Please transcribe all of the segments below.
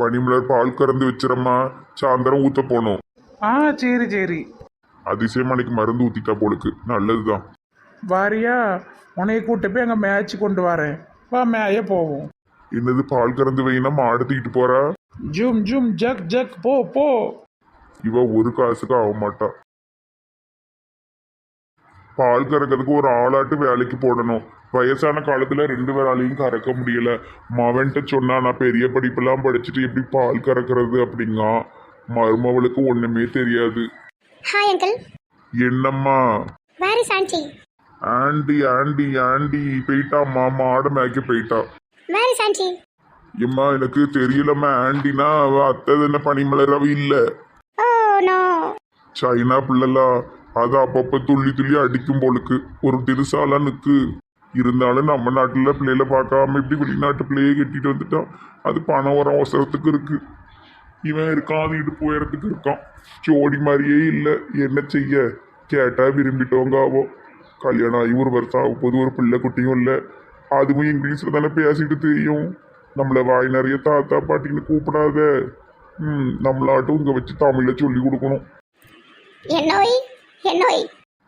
பனிமலர் பால் கறந்து வச்சிரம்மா. சாயந்தரம் ஊத்த போகணும் ஆ சரி சரி. அதிசயம் அன்னைக்கு மருந்து ஊத்திட்டா போலுக்கு. நல்லதுதான். வாரியா உன்னைய கூட்டு போய் அங்கே மேட்ச் கொண்டு வரேன். வா மேய போவோம். என்னது பால் கறந்து வைனா மாடு தூக்கிட்டு போறா? ஜும் ஜும் ஜக் ஜக் போ போ. இவ ஒரு காசுக்கு ஆக மாட்டா. பால் கறக்கிறதுக்கு ஒரு ஆளாட்டு வேலைக்கு போடணும். வயசான காலத்துல ரெண்டு பேராலையும் கறக்க முடியல. மவன்கிட்ட சொன்னா நான் பெரிய படிப்பெல்லாம் படிச்சுட்டு எப்படி பால் கறக்கிறது? அப்படிங்க மருமவளுக்கு ஒண்ணுமே தெரியாது. ஹாய் அங்கிள் என்னம்மா? Where is aunty aunty aunty aunty போயிட்டாம்மா மாடு மேய்க்க போயிட்டா. வேர் இஸ் ஆண்டி எம்மா எனக்கு தெரியலம்மா ஆண்டினா அவ அத்தை என்ன பனிமலரவ இல்ல. ஓ நோ சைனா பிள்ளைலா அது அப்பப்ப துள்ளி துள்ளி அடிக்கும் போலுக்கு. ஒரு திருசாலா நிக்கு. இருந்தாலும் நம்ம நாட்டுல பிள்ளைகளை பார்க்காம இப்படி வெளிநாட்டு பிள்ளையை கட்டிட்டு வந்துட்டா அது பணம் வர அவசரத்துக்கு இருக்கு. இவன் இருக்கான் அது இடுப்பு உயரத்துக்கு இருக்கான். ஜோடி மாதிரியே இல்லை. என்ன செய்ய? கேட்டா விரும்பிட்டோங்க ஆவோ கல்யாணம் ஆகி ஒரு வருஷம் ஆகும் போது ஒரு பிள்ளை குட்டியும் இல்லை. அதுவும் இங்கிலீஷில் தானே பேசிட்டு தெரியும். நம்மளை வாய் நிறைய தாத்தா பாட்டின்னு கூப்பிடாத. ம் நம்மளாட்டும் இங்கே வச்சு தமிழில் சொல்லி கொடுக்கணும். என்னோய்? என்னோய்?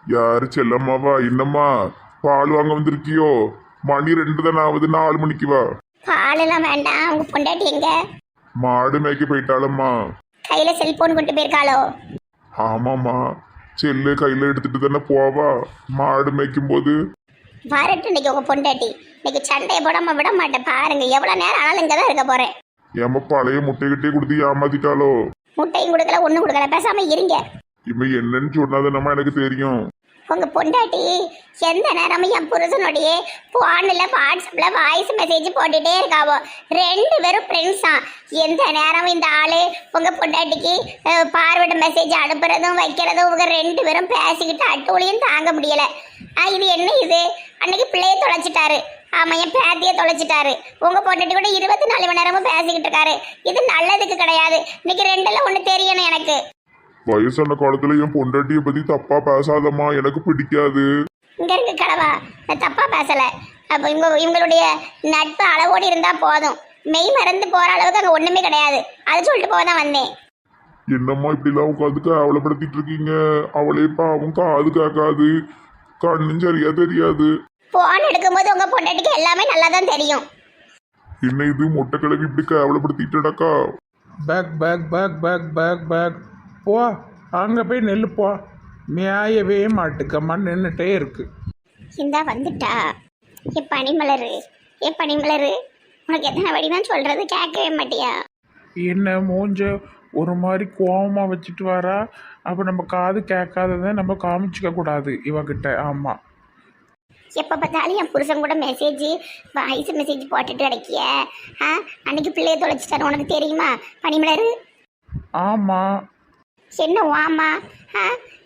யாரு செல்லம்மாவா? என்னம்மா? பால் வாங்க வந்திருக்கியோ? மணி ரெண்டு தானே ஆகுது நாலு மணிக்கு வா. பாலெல்லாம் வேண்டாம் உங்க பொண்டாட்டி எங்க? மாடு மேய்க்க போயிட்டாளம்மா. கையில செல்போன் கொண்டு போயிருக்காளோ? ஆமாம்மா. செல்லு கையில் எடுத்துட்டு தானே போவா. மாடு மேய்க்கும் போது வரட்டும் இன்னைக்கு உங்க பொண்டாட்டி. இன்னைக்கு சண்டையை போடாம விட மாட்டேன். பாருங்க எவ்வளவு நேரம் ஆனாலும் இங்க தான் இருக்க போறேன். ஏம்மா பழைய முட்டைகிட்டே கொடுத்து ஏமாத்திட்டாளோ? முட்டையும் கொடுக்கல ஒண்ணும் கொடுக்கல. பேசாம இருங்க. இவன் என்னன்னு சொன்னாதானம்மா எனக்கு தெரியும். உங்க பொண்டாட்டி எந்த நேரமும் என் புருஷனுடைய போன்ல வாட்ஸ்அப்ல வாய்ஸ் மெசேஜ் போட்டுகிட்டே இருக்காவோ? ரெண்டு பேரும் ஃப்ரெண்ட்ஸ் தான் எந்த நேரமும் இந்த ஆள் உங்க பொண்டாட்டிக்கு அஹ், பார்வர்டு மெசேஜ் அனுப்புறதும் வைக்கிறதும் உங்க ரெண்டு பேரும் பேசிக்கிட்டு அட்டூழியும் தாங்க முடியல. ஆ, இது என்ன இது? அன்னைக்கு பிள்ளையை தொலைச்சிட்டாரு. ஆமாம் என் பேத்தியை தொலைச்சிட்டாரு. உங்க பொண்டாட்டி கூட இருபத்தி நாலு மணி நேரமும் பேசிக்கிட்டு இருக்காரு. இது நல்லதுக்கு கிடையாது. இன்னைக்கு ரெண்டில் ஒண்ணு தெரியணும் எனக்கு. வயசான காலத்துல என் பொண்டாட்டிய பத்தி தப்பா பேசாதம்மா எனக்கு பிடிக்காது. இங்க இருக்கு கடவா நான் தப்பா பேசல. அப்ப இவங்க இவங்களுடைய நட்பு அளவோடு இருந்தா போதும். மெய் மறந்து போற அளவுக்கு அங்க ஒண்ணுமே கிடையாது. அது சொல்லிட்டு போக தான் வந்தேன். என்னம்மா இப்படிலாம் உட்காந்து அவளைப்படுத்திட்டு இருக்கீங்க? அவளே பாவம் காது கேட்காது. கண்ணும் சரியா தெரியாது. போன் எடுக்கும்போது உங்க பொண்டாட்டிக்கு எல்லாமே நல்லா தான் தெரியும். என்ன இது மொட்டை கிழவி இப்படி கேவலப்படுத்திட்டடக்கா? Back back back back back back போ அங்கே போய் நெல்லு போ. மேயவே மாட்டுக்கம்மா நின்றுட்டே இருக்கு. இந்தா வந்துட்டா. ஏ பனிமலரு ஏ பனிமலரு உனக்கு எத்தனை வடி தான் சொல்றது கேட்கவே மாட்டியா? என்ன மூஞ்ச ஒரு மாதிரி கோவமாக வச்சுட்டு வரா? அப்போ நம்ம காது கேட்காததை நம்ம காமிச்சிக்க கூடாது இவகிட்ட. ஆமாம் எப்போ பார்த்தாலும் என் புருஷன் கூட மெசேஜ் வாய்ஸ் மெசேஜ் போட்டுட்டு கிடைக்கிய ஆ? அன்னைக்கு பிள்ளைய தொலைச்சிட்டாரு உனக்கு தெரியுமா பனிமலரு? ஆமாம் என்ன வாமா ஆ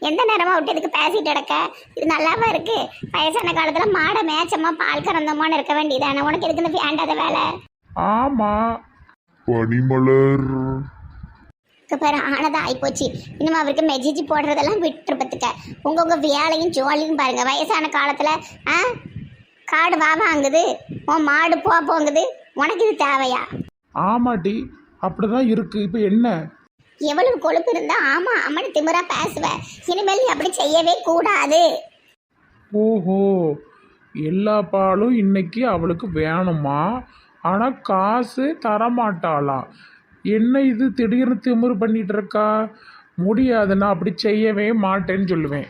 எந்த நேரமா விட்டு இதுக்கு பேசிட்டு கிடக்க? இது நல்லாவா இருக்கு? வயசான காலத்துல மாடை மேய்ச்சமா பால் கறந்தோமான்னு இருக்க வேண்டியதானே? உனக்கு எதுக்கு இந்த வேண்டாத வேலை? ஆமாம் பனிமலர். பாரு ஆனதா ஆயிப்போச்சு. இனிமே அவருக்கு மெசேஜ் போடுறதெல்லாம் விட்டுருப்பத்துக்க உங்க உங்க வேலையும் ஜோலியும் பாருங்க. வயசான காலத்துல ஆ காடு வா வாங்குது. உன் மாடு போ போங்குது. உனக்கு இது தேவையா? ஆமாட்டி அப்படி தான் இருக்குது இப்போ என்ன? எவ்வளவு கொழுப்பு இருந்தா ஆமா அம்மனு திமிரா பேசுவ. இனிமேல் நீ அப்படி செய்யவே கூடாது. ஓஹோ எல்லா பாலும் இன்னைக்கு அவளுக்கு வேணுமா? ஆனால் காசு தரமாட்டாளாம் என்ன இது திடீர்னு திமிரு பண்ணிட்டு இருக்கா? முடியாது நான் அப்படி செய்யவே மாட்டேன்னு சொல்லுவேன்.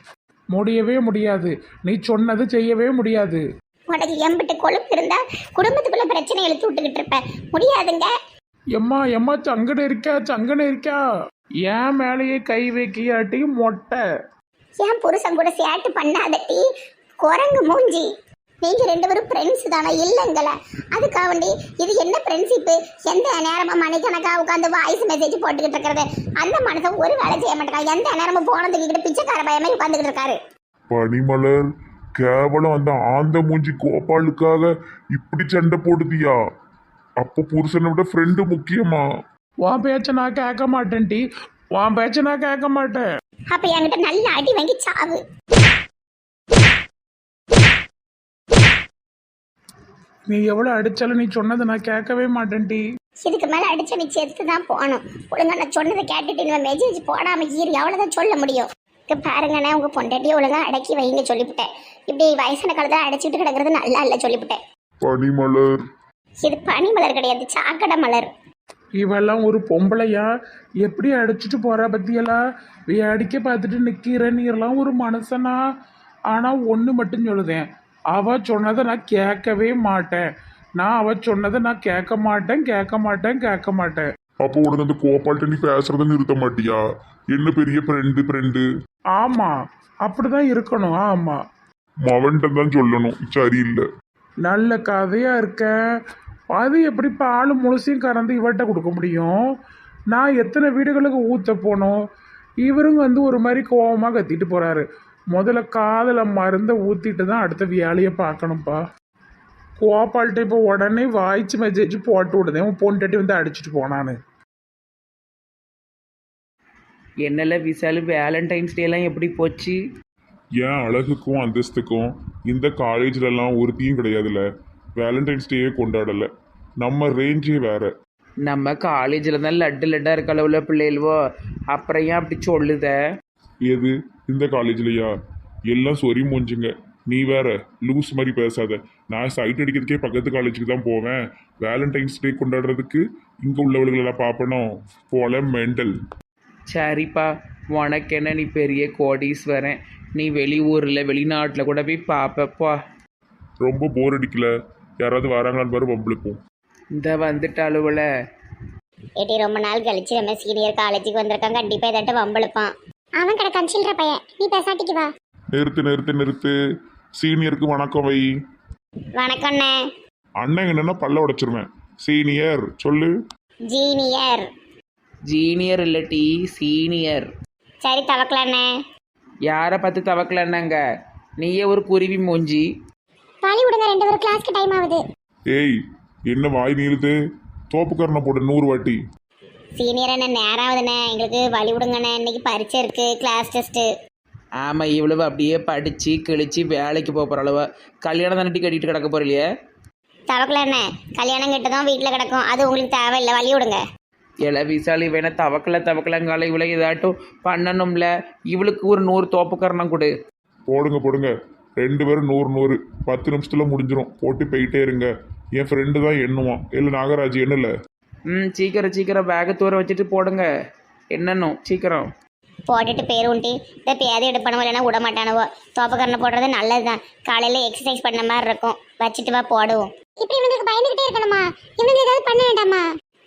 முடியவே முடியாது. நீ சொன்னது செய்யவே முடியாது. உனக்கு எம்பிட்டு கொழுப்பு இருந்தா குடும்பத்துக்குள்ள பிரச்சனை இழுத்து விட்டுக்கிட்டு இருப்ப. முடியாதுங்க. எம்மா எம்மா சங்கன இருக்கா சங்கன இருக்கா? ஏன் மேலேயே கை வைக்கியாட்டி மொட்டை. என் புருஷன் கூட சேட்டு பண்ணாதட்டி குரங்கு மூஞ்சி. நீங்க ரெண்டு பேரும் ஃப்ரெண்ட்ஸ் தானே இல்லைங்கள. அதுக்காக வேண்டி இது என்ன ஃப்ரெண்ட்ஷிப்பு எந்த நேரமும் மணிக்கணக்கா உட்காந்து வாய்ஸ் மெசேஜ் போட்டுக்கிட்டு இருக்கிறது. அந்த மனுஷன் ஒரு வேலை செய்ய மாட்டேங்கான் எந்த நேரமும் போன தூக்கிட்டு பிச்சைக்கார பயமே உட்காந்துக்கிட்டு இருக்காரு. பனிமலர் கேவலம் அந்த ஆந்த மூஞ்சி கோபாலுக்காக இப்படி சண்டை போடுதியா? அப்போ புருஷனை விட ஃப்ரெண்டு முக்கியமா? உன் பேச்ச நான் கேட்க மாட்டேன் டி. உன் பேச்ச நான் கேட்க மாட்டேன். அப்ப என்கிட்ட நல்ல அடி வாங்கி சாவு. நீ எவ்வளோ அடித்தாலும் நீ சொன்னதை நான் கேட்கவே மாட்டேன்டி இதுக்கு மேல அடிச்ச நீ செத்து தான் போகணும். ஒழுங்கா நான் சொன்னதை கேட்டுட்டு இந்த மெசேஜ் போடாம ஈரி அவ்வளவுதான் சொல்ல முடியும். இங்க பாருங்கண்ணே உங்க பொண்டாட்டியை ஒழுங்கா அடக்கி வைங்க சொல்லிவிட்டேன். இப்படி வயசான காலத்துல அடைச்சிட்டு கிடக்கிறது நல்லா இல்லை சொல்லிவிட்டேன். பனிமலர். இது பனி மலர் கிடையாது சாக்கடை மலர். இவெல்லாம் ஒரு பொம்பளையா? எப்படி அடிச்சிட்டு போறா பத்தியெல்லாம் வேடிக்கை பார்த்துட்டு நிக்கிற நீரெல்லாம் ஒரு மனுஷனா? ஆனா ஒன்று மட்டும் சொல்லுதேன். அவ சொன்னதை நான் கேட்கவே மாட்டேன். நான் அவ சொன்னதை நான் கேட்க மாட்டேன் கேட்க மாட்டேன் கேட்க மாட்டேன். அப்போ உடனே அந்த கோபால்கிட்ட நீ பேசுறத நிறுத்த மாட்டியா? என்ன பெரிய ஃப்ரெண்டு ஃப்ரெண்டு ஆமா அப்படிதான் இருக்கணும் ஆமா. மவன்கிட்ட தான் சொல்லணும் சரியில்லை. நல்ல கதையா இருக்க. அது எப்படி பால் முழுசையும் கறந்து இவர்கிட்ட கொடுக்க முடியும்? நான் எத்தனை வீடுகளுக்கு ஊற்ற போனோம்? இவருங்க வந்து ஒரு மாதிரி கோவமாக கத்திட்டு போறாரு. முதல்ல காதில் மருந்தை ஊற்றிட்டு தான் அடுத்த வேலையை பார்க்கணும்ப்பா கோபால்கிட்ட இப்போ உடனே வாய்ச்சி மெசேஜ் போட்டு விடுதேன். உன் பொண்டாட்டி வந்து அடிச்சிட்டு போனான்னு. என்னல விசாலு வேலண்டைன்ஸ் டேலாம் எப்படி போச்சு? ஏன் அழகுக்கும் அந்தஸ்துக்கும் இந்த காலேஜ்லலாம் ஒருத்தியும் கிடையாதுல்ல வேலண்டைன்ஸ் டேயே கொண்டாடல. நம்ம ரேஞ்சே வேற. நம்ம காலேஜில் தான் லட்டு லட்டாக இருக்க அளவில் பிள்ளைகளவோ. அப்புறம் ஏன் அப்படி சொல்லுத? எது? இந்த காலேஜ்லயா எல்லாம் சொறி மூஞ்சுங்க. நீ வேற லூஸ் மாதிரி பேசாத. நான் சைட் அடிக்கிறதுக்கே பக்கத்து காலேஜுக்கு தான் போவேன். வேலண்டைன்ஸ் டே கொண்டாடுறதுக்கு இங்கே உள்ளவர்களெல்லாம் பார்ப்பனும் போல மெண்டல் சரிப்பா உனக்கு என்ன? நீ பெரிய கோடீஸ்வரன். நீ வெளியூரில் வெளிநாட்டில் கூட போய் பார்ப்பப்பா. ரொம்ப போர் அடிக்கல. யாராவது வராங்களான்னு பாரு பம்பளுப்போம் இந்த வந்துட்டாளுவல ஏட்டி ரொம்ப நாள் கழிச்சு நம்ம சீனியர் காலேஜுக்கு வந்திருக்கான். கண்டிப்பா ஏதாட்ட வம்பளுப்பான். அவன் கிடக்கான் சில்லற பையன். நீ பேசாட்டிக்கு வா. நிறுத்து நிறுத்து நிறுத்து. சீனியருக்கு வணக்கம் வை. வணக்கம்ண்ணே அண்ணன் என்னன்னா பல்ல உடைச்சிருவேன். சீனியர் சொல்லு. ஜீனியர் ஜீனியர் இல்லாட்டி சீனியர் சரி தவக்கலண்ணே யாரை பார்த்து தவக்கலன்னாங்க நீயே ஒரு குருவி மூஞ்சி. பழி விடுங்க ரெண்டு பேரும் கிளாஸ்க்கு டைம் ஆகுது. ஏய் என்ன வாய் நீளுது? தோப்புக்காரனை போடு நூறு வாட்டி. சீனியர் என்ன நேரம் ஆகுதுண்ணே. எங்களுக்கு வழி விடுங்கண்ணே. இன்னைக்கு பரீட்சை இருக்கு கிளாஸ் டெஸ்ட்டு ஆமாம் இவ்வளவு அப்படியே படித்து கிழிச்சு வேலைக்கு போக போகிற அளவு. கல்யாணம் தானட்டி கட்டிட்டு கிடக்க போறியே தவக்கலண்ணே கல்யாணம் கிட்ட தான் வீட்டில் கிடக்கும். அது உங்களுக்கு தேவையில்லை. வழி விடுங்க. இல விசாலி வேணா தவக்கல தவக்கலங்கால இவ்வளோ ஏதாட்டும் பண்ணணும்ல. இவளுக்கு ஒரு நூறு தோப்புக்கரணம் கொடு. போடுங்க போடுங்க. ரெண்டு பேரும் நூறு நூறு. பத்து நிமிஷத்துல முடிஞ்சிரும். போட்டு போயிட்டே இருங்க. என் ஃப்ரெண்டு தான் எண்ணுவான். இல்லை நாகராஜ் எண்ணல. ம் சீக்கிரம் சீக்கிரம் பேக்கை தூர வச்சுட்டு போடுங்க. என்னன்னும்? சீக்கிரம். போட்டுட்டு பேர் உண்டு இந்த பேதை எடுப்பனவோ இல்லைன்னா விட மாட்டானவோ. தோப்பக்கரணை போடுறது நல்லது தான் காலையில் எக்ஸசைஸ் பண்ண மாதிரி இருக்கும். வச்சுட்டு வா போடுவோம். இப்படி இவங்களுக்கு பயந்துகிட்டே இருக்கணுமா? இவங்க ஏதாவது பண்ண வேண்டாமா?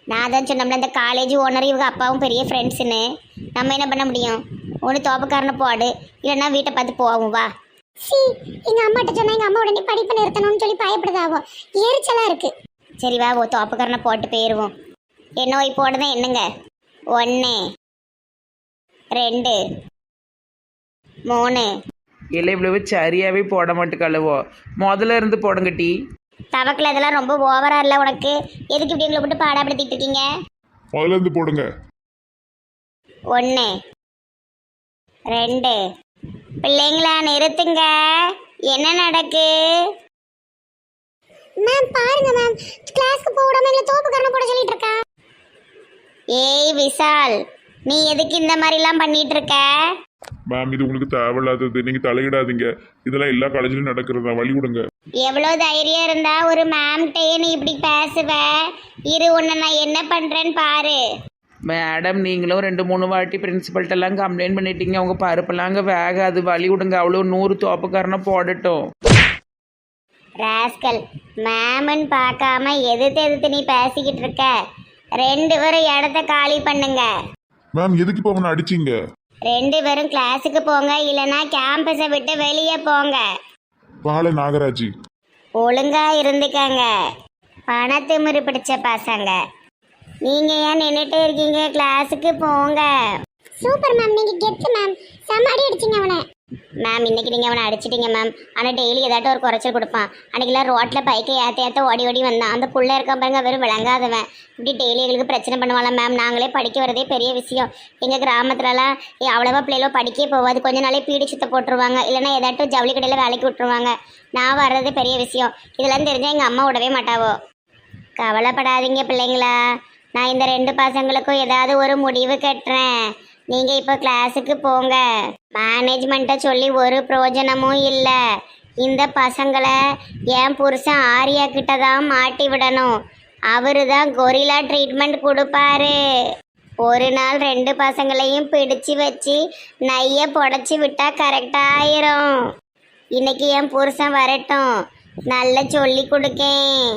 நான் தான் சொன்னோம்ல இந்த காலேஜ் ஓனர் இவங்க அப்பாவும் பெரிய ஃப்ரெண்ட்ஸுன்னு நம்ம என்ன பண்ண முடியும்? ஒன்று தோப்பக்காரனை போடு. இல்லைன்னா வீட்டை பார்த்து போவோம் வா. சி எங்க அம்மாட்ட சொன்னா எங்க அம்மா உடனே படிப்பு நிறுத்தணும்னு சொல்லி பயப்படுதாவோ? எரிச்சலா இருக்கு. சரி வா ஓ தோப்பக்காரனை போட்டு போயிருவோம். என்ன போய் போடுதான் என்னங்க? ஒன்று ரெண்டு மூணு. இல்லை இவ்வளவு சரியாகவே போட மாட்டுக்கழுவோ முதல்ல இருந்து போடுங்க டீ. தவக்கில் இதெல்லாம் ரொம்ப ஓவரா இல்லை உனக்கு? எதுக்கு இப்படி உங்களை போட்டு பாடாப்படுத்திட்டு இருக்கீங்க? முதல்ல இருந்து போடுங்க. ஒன்று ரெண்டு பிள்ளைங்களா நிறுத்துங்க. என்ன நடக்கு? மேம் பாருங்க மேம் கிளாஸ்க்கு போக விடாம எங்களை தோப்பு கரணம் போட சொல்லிட்டு இருக்கா ஏய் விஷால் நீ எதுக்கு இந்த மாதிரிலாம் பண்ணிட்டு இருக்க மேம் இது உங்களுக்கு தேவையில்லாதது. நீங்க தலையிடாதீங்க. இதெல்லாம் எல்லா காலேஜ்லயும் நடக்கிறது வழி விடுங்க. எவ்வளோ தைரியம் இருந்தா ஒரு மேம்கிட்டயே நீ இப்படி பேசுவ? இரு உன்னை நான் என்ன பண்றேன்னு பாரு. மேடம் நீங்களும் ரெண்டு மூணு வாட்டி பிரின்சிபல்ட்டெல்லாம் கம்ப்ளைண்ட் பண்ணிட்டீங்க. அவங்க பருப்பெல்லாம் அங்கே வேகாது. வழி விடுங்க. அவ்வளோ நூறு தோப்புக்காரனை போடட்டும். ராஸ்கல் மேம்னு பார்க்காம எதிர்த்து எதிர்த்து நீ பேசிக்கிட்டு இருக்க. ரெண்டு பேரும் இடத்த காலி பண்ணுங்க. மேம் எதுக்கு இப்போ அவனை அடிச்சீங்க? ரெண்டு பேரும் கிளாஸுக்கு போங்க. இல்லைன்னா கேம்பஸை விட்டு வெளியே போங்க. பால நாகராஜ். ஒழுங்கா இருந்துக்கங்க. பணத்திமிரு பிடிச்ச பசங்க. நீங்க ஏன் நின்றுட்டே இருக்கீங்க? கிளாஸுக்கு போங்க. சூப்பர் மேம் நீங்க கெத்து மேம் சமாடி அடிச்சீங்க அவனை. மேம் இன்னைக்கு நீங்கள் அவனை அடிச்சிட்டீங்க மேம் ஆனால் டெய்லி ஏதாட்டும் ஒரு குறைச்சல் கொடுப்பான். அன்னைக்கெல்லாம் ரோட்டில் பைக்கை ஏற்ற ஏற்ற ஓடி ஓடி வந்தான். அந்த புள்ள இருக்கான் பாருங்க வெறும் விளங்காதவன். இப்படி டெய்லி எங்களுக்கு பிரச்சனை பண்ணுவாங்க மேம் நாங்களே படிக்க வரதே பெரிய விஷயம். எங்கள் கிராமத்துலலாம் அவ்வளவா பிள்ளைகளோ படிக்கவே போகாது கொஞ்ச நாளே பீடி சுத்த போட்டுருவாங்க. இல்லைன்னா ஏதாட்டும் ஜவுளி கடையில் வேலைக்கு விட்டுருவாங்க. நான் வர்றது பெரிய விஷயம். இதெல்லாம் தெரிஞ்சால் எங்கள் அம்மா விடவே மாட்டாவோ? கவலைப்படாதீங்க பிள்ளைங்களா. நான் இந்த ரெண்டு பசங்களுக்கும் ஏதாவது ஒரு முடிவு கட்டுறேன். நீங்க இப்போ கிளாஸுக்கு போங்க. மேனேஜ்மெண்ட்டை சொல்லி ஒரு பிரயோஜனமும் இல்லை. இந்த பசங்களை என் புருஷன் ஆரியா கிட்ட தான் மாட்டி விடணும். அவரு தான் கொரிலா ட்ரீட்மெண்ட் கொடுப்பாரு. ஒரு நாள் ரெண்டு பசங்களையும் பிடிச்சு வச்சு நைய புடச்சி விட்டா கரெக்டாயிரும் இன்னைக்கு என் புருஷன் வரட்டும். நல்லா சொல்லி கொடுக்கேன்.